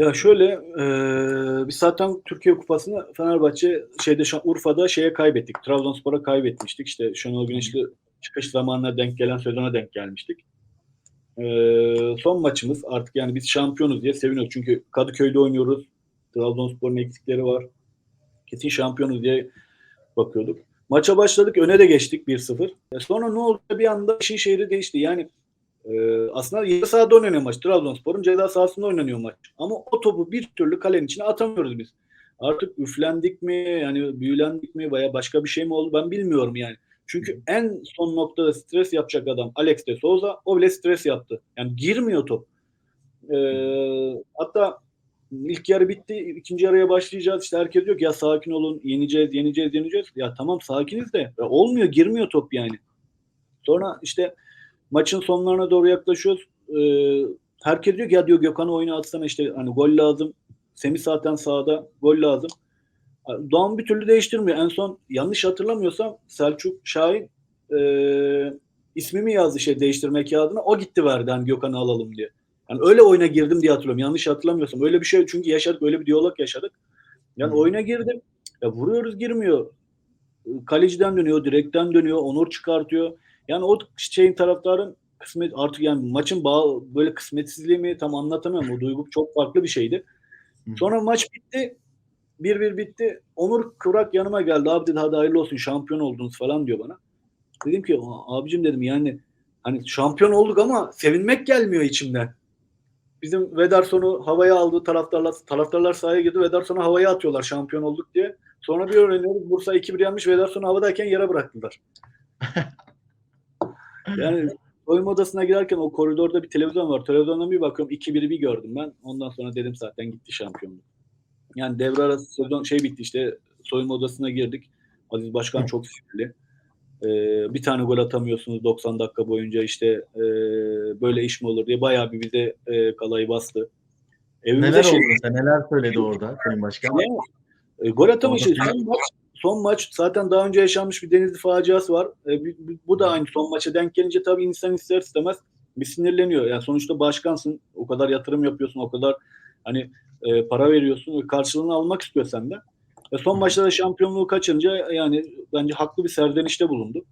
Ya şöyle e, biz zaten Türkiye Kupası'nı Fenerbahçe şeyde şu Urfa'da şeye kaybettik. Trabzonspor'a kaybetmiştik. İşte Şenol Güneşli çıkış zamanına denk gelen sezona denk gelmiştik. E, son maçımız artık yani biz şampiyonuz diye seviniyoruz. Çünkü Kadıköy'de oynuyoruz. Trabzonspor'un eksikleri var. Kesin şampiyonuz diye bakıyorduk. Maça başladık. Öne de geçtik 1-0. E sonra ne oldu? Bir anda işin şehri değişti. Yani ee, aslında yarı sahada oynanıyor maç. Trabzonspor'un ceza sahasında oynanıyor maç. Ama o topu bir türlü kalenin içine atamıyoruz biz. Artık üflendik mi, yani büyülendik mi veya başka bir şey mi oldu ben bilmiyorum yani. Çünkü en son noktada stres yapacak adam Alex de Souza o bile stres yaptı. Yani girmiyor top. Ee, hatta ilk yarı bitti. ikinci yarıya başlayacağız. İşte herkes diyor ki ya sakin olun. Yeneceğiz, yeneceğiz, yeneceğiz. Ya tamam sakiniz de ya olmuyor. Girmiyor top yani. Sonra işte maçın sonlarına doğru yaklaşıyoruz. Ee, herkes diyor ki ya diyor Gökhan'ı oyuna atsana işte hani gol lazım. Semih zaten sahada gol lazım. Doğan bir türlü değiştirmiyor. En son yanlış hatırlamıyorsam Selçuk Şahin e, ismimi yazdı şey değiştirmek kağıdına. O gitti verdi hani Gökhan'ı alalım diye. Yani öyle oyuna girdim diye hatırlıyorum. Yanlış hatırlamıyorsam. Öyle bir şey çünkü yaşadık. Öyle bir diyalog yaşadık. Yani hmm. oyuna girdim. Ya vuruyoruz girmiyor. Kaleciden dönüyor, direkten dönüyor, Onur çıkartıyor. Yani o şeyin taraftarın kısmet artık yani maçın bağ, böyle kısmetsizliği mi tam anlatamıyorum. O duygu çok farklı bir şeydi. Sonra maç bitti. Bir bir bitti. Onur Kıvrak yanıma geldi. Abi dedi hadi hayırlı olsun şampiyon oldunuz falan diyor bana. Dedim ki abicim dedim yani hani şampiyon olduk ama sevinmek gelmiyor içimden. Bizim Vederson'u havaya aldı taraftarlar taraftarlar sahaya girdi. Vederson'u havaya atıyorlar şampiyon olduk diye. Sonra bir öğreniyoruz Bursa 2-1 yenmiş Vederson'u havadayken yere bıraktılar. Yani soyunma odasına girerken o koridorda bir televizyon var. Televizyondan bir bakıyorum 2-1'i bir gördüm ben. Ondan sonra dedim zaten gitti şampiyonluk. Yani devre arası sezon şey bitti işte soyunma odasına girdik. Aziz Başkan çok sinirli. Ee, bir tane gol atamıyorsunuz 90 dakika boyunca işte e, böyle iş mi olur diye bayağı bir bize e, kalayı bastı. Evimize neler şey, oldu neler söyledi orada Sayın Başkan? E, gol atamışız. Son maç, zaten daha önce yaşanmış bir Denizli faciası var. E, bu da aynı son maça denk gelince tabii insan ister istemez bir sinirleniyor. Yani sonuçta başkansın. O kadar yatırım yapıyorsun. O kadar hani e, para veriyorsun ve karşılığını almak istiyorsan da. E, son maçta da şampiyonluğu kaçınca yani bence haklı bir serzenişte bulundu.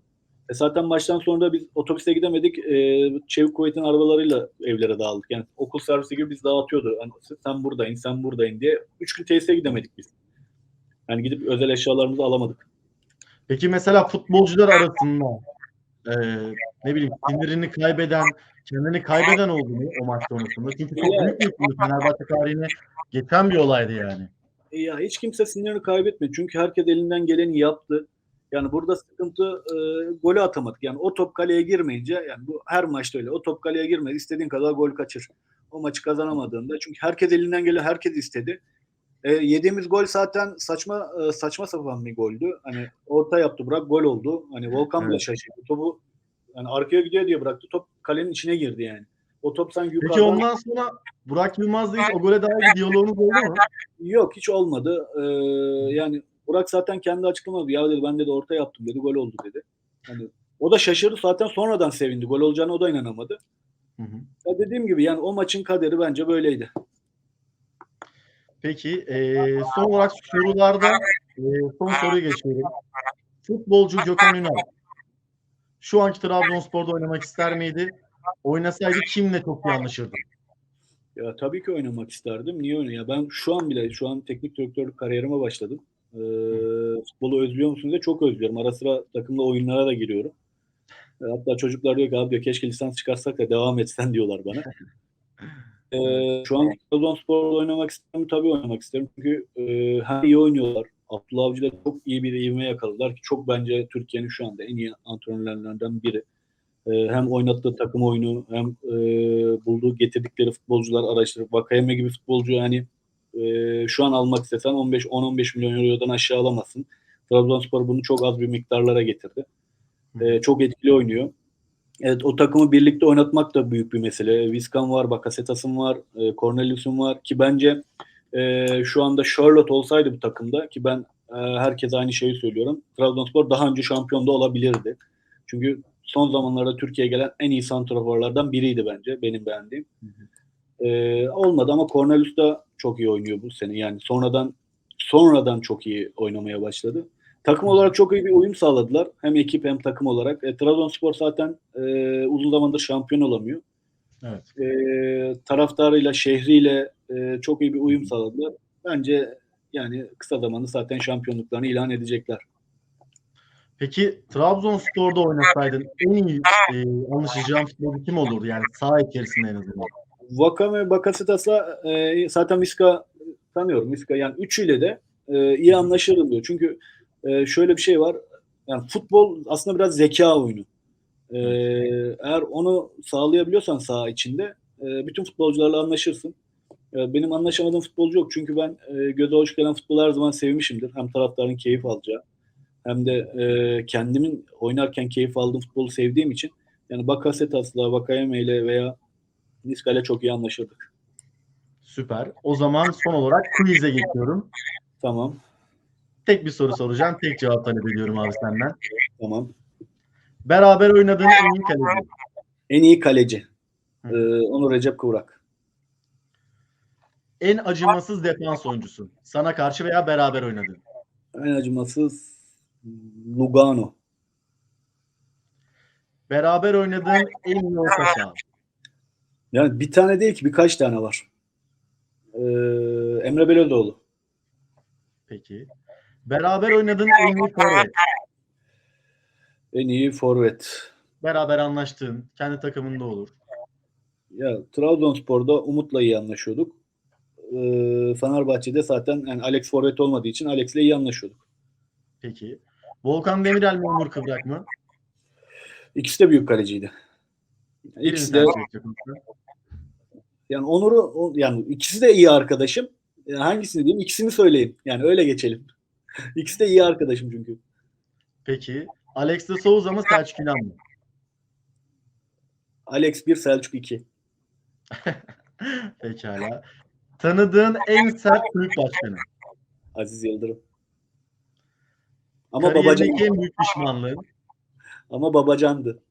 E, zaten maçtan sonra da biz otobüse gidemedik. E, Çevik Kuvvet'in arabalarıyla evlere dağıldık. Yani okul servisi gibi biz dağıtıyordu. Yani sen buradayın, sen buradayın diye. Üç gün tesise gidemedik biz. Yani gidip özel eşyalarımızı alamadık. Peki mesela futbolcular arasında e, ne bileyim sinirini kaybeden, kendini kaybeden oldu mu o maç sonrasında? Çünkü çok büyük bir Fenerbahçe tarihine geçen bir olaydı yani. Ya hiç kimse sinirini kaybetmedi. Çünkü herkes elinden geleni yaptı. Yani burada sıkıntı e, golü atamadık. Yani o top kaleye girmeyince yani bu her maçta öyle. O top kaleye girmedi. istediğin kadar gol kaçır. O maçı kazanamadığında çünkü herkes elinden gelen herkes istedi. E, yediğimiz gol zaten saçma e, saçma sapan bir goldü. Hani orta yaptı bırak gol oldu. Hani Volkan evet. bile şaşırdı. Topu yani arkaya gidiyor diye bıraktı. Top kalenin içine girdi yani. O top sanki yukarıdan... Peki ondan sonra Burak Yılmaz'la hiç o gole dair bir diyaloğunuz oldu mu? Yok hiç olmadı. Ee, yani Burak zaten kendi açıklamadı. Ya dedi ben de orta yaptım dedi. Gol oldu dedi. Hani o da şaşırdı. Zaten sonradan sevindi. Gol olacağını o da inanamadı. Hı hı. Ya dediğim gibi yani o maçın kaderi bence böyleydi. Peki e, son olarak sorularda e, son soruyu geçiyorum. Futbolcu Gökhan Ünal şu anki Trabzonspor'da oynamak ister miydi? Oynasaydı kimle çok iyi anlaşırdı? Ya tabii ki oynamak isterdim. Niye oynayayım? Ya ben şu an bile şu an teknik direktörlük kariyerime başladım. Ee, futbolu özlüyor musunuz diye çok özlüyorum. Ara sıra takımla oyunlara da giriyorum. Hatta çocuklar diyor ki abi diyor keşke lisans çıkarsak da devam etsen diyorlar bana. Ee, şu an Trabzonspor'da oynamak isterim tabii oynamak isterim. Çünkü e, hem iyi oynuyorlar. Abdullah Avcı da çok iyi bir ivme yakaladılar ki çok bence Türkiye'nin şu anda en iyi antrenörlerinden biri. E, hem oynattığı takım oyunu hem e, bulduğu getirdikleri futbolcular araştırıp Vakayeme gibi futbolcu yani e, şu an almak istesen 15 10-15 milyon eurodan aşağı alamazsın. Trabzonspor bunu çok az bir miktarlara getirdi. E, çok etkili oynuyor. Evet o takımı birlikte oynatmak da büyük bir mesele. Viskan var, Bakasetas'ın var, e, Cornelius'un var ki bence e, şu anda Charlotte olsaydı bu takımda ki ben e, herkese aynı şeyi söylüyorum. Trabzonspor daha önce şampiyon da olabilirdi. Çünkü son zamanlarda Türkiye'ye gelen en iyi santraforlardan biriydi bence benim beğendiğim. Hı hı. E, olmadı ama Cornelius da çok iyi oynuyor bu sene. Yani sonradan sonradan çok iyi oynamaya başladı. Takım olarak çok iyi bir uyum sağladılar. Hem ekip hem takım olarak. E, Trabzonspor zaten e, uzun zamandır şampiyon olamıyor. Evet. E, taraftarıyla, şehriyle e, çok iyi bir uyum sağladılar. Bence yani kısa zamanda zaten şampiyonluklarını ilan edecekler. Peki Trabzonspor'da oynasaydın en iyi e, anlaşacağın futbolcu kim olurdu? Yani saha içerisinde en azından. Vakame Bakasetas'la e, zaten Miska tanıyorum. Miska yani üçüyle de e, iyi anlaşırım diyor. Çünkü e, şöyle bir şey var. Yani futbol aslında biraz zeka oyunu. E, eğer onu sağlayabiliyorsan saha içinde e, bütün futbolcularla anlaşırsın. E, benim anlaşamadığım futbolcu yok. Çünkü ben e, göze hoş gelen futbolu her zaman sevmişimdir. Hem taraftarın keyif alacağı hem de e, kendimin oynarken keyif aldığım futbolu sevdiğim için yani Bakasetas'la, Vakayeme ile veya Niska'yla çok iyi anlaşırdık. Süper. O zaman son olarak quiz'e geçiyorum. Tamam. Tek bir soru soracağım. Tek cevap talep ediyorum abi senden. Tamam. Beraber oynadığın en iyi kaleci. En iyi kaleci. Ee, Onur Recep Kıvrak. En acımasız defans oyuncusu. Sana karşı veya beraber oynadığın. En acımasız Lugano. Beraber oynadığın en iyi orta saha. Yani bir tane değil ki birkaç tane var. Ee, Emre Belözoğlu. Peki. Beraber oynadığın en iyi forvet. En iyi forvet. Beraber anlaştığın, kendi takımında olur. Ya Trabzonspor'da Umut'la iyi anlaşıyorduk. Ee, Fenerbahçe'de zaten yani Alex forvet olmadığı için Alex'le iyi anlaşıyorduk. Peki. Volkan Demirel mi Onur Kıvrak mı? İkisi de büyük kaleciydi. İkisi de yani Onur'u yani ikisi de iyi arkadaşım. Yani hangisini diyeyim? İkisini söyleyeyim. Yani öyle geçelim. İkisi de iyi arkadaşım çünkü. Peki. Alex de Souza mı Selçuk İnan mı? Alex 1, Selçuk 2. Pekala. Tanıdığın en sert kulüp başkanı. Aziz Yıldırım. Ama babacan en büyük pişmanlığın. ama babacandı.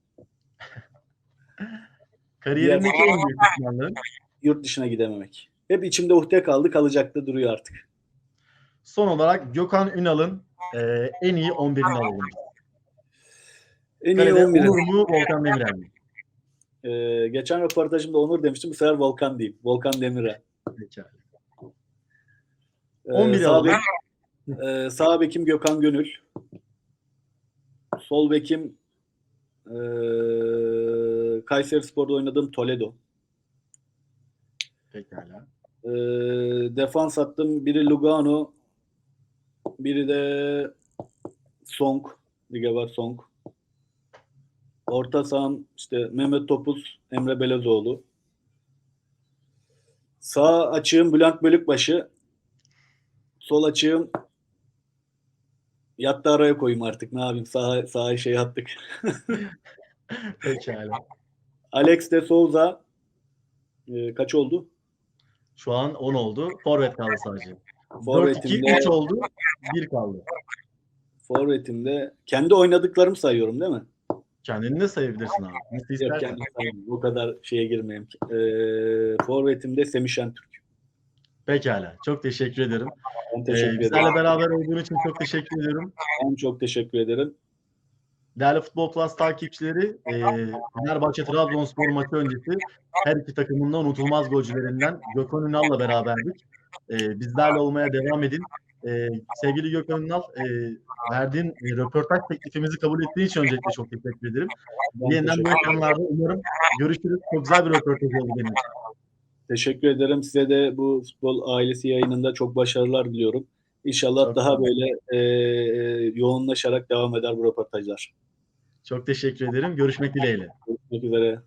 Kariyerindeki en büyük pişmanlığın. Yurt dışına gidememek. Hep içimde uhde kaldı, kalacaktı duruyor artık. Son olarak Gökhan Ünal'ın e, en iyi 11'ini alalım. En iyi Kalede 11. Onur mu Volkan Demirel mi? Ee, geçen röportajımda Onur demiştim. Bu sefer Volkan diyeyim. Volkan Demirel. Pekala. Ee, 11 sağ, bek, e, sağ bekim Gökhan Gönül. Sol bekim e, Kayseri Spor'da oynadığım Toledo. Pekala. E, defans attım. Biri Lugano. Biri de Song. Ligevar Song. Orta saham işte Mehmet Topuz, Emre Belezoğlu. Sağ açığım Bülent Bölükbaşı. Sol açığım yattı araya koyayım artık. Ne yapayım? Sağ, sağa şey attık. Pekala. Alex de Souza e, kaç oldu? Şu an 10 oldu. Forvet kaldı sadece. 4-2, Forvetimde, 3 oldu. 1 kaldı. forvetimde kendi oynadıklarımı sayıyorum değil mi? Kendini de sayabilirsin abi. Nasıl Yok istersen. kendi. O kadar şeye girmeyeyim. E, forvetimde Semih Şentürk. Pekala. Çok teşekkür ederim. Ben Ee, teşekkür bizlerle ederim. beraber olduğun için çok teşekkür ediyorum. Ben çok teşekkür ederim. Değerli Futbol Plus takipçileri, e, Fenerbahçe Trabzonspor maçı öncesi her iki takımın da unutulmaz golcülerinden Gökhan Ünal'la beraberdik. E, bizlerle olmaya devam edin. E, sevgili Gökhan Ünal, e, verdiğin e, röportaj teklifimizi kabul ettiğin için öncelikle çok teşekkür ederim. Yeniden bu ekranlarda umarım görüşürüz. Çok güzel bir röportaj oldu benim için. teşekkür ederim. Size de bu futbol ailesi yayınında çok başarılar diliyorum. İnşallah Çok daha böyle e, yoğunlaşarak devam eder bu röportajlar. Çok teşekkür ederim. Görüşmek dileğiyle. Görüşmek üzere.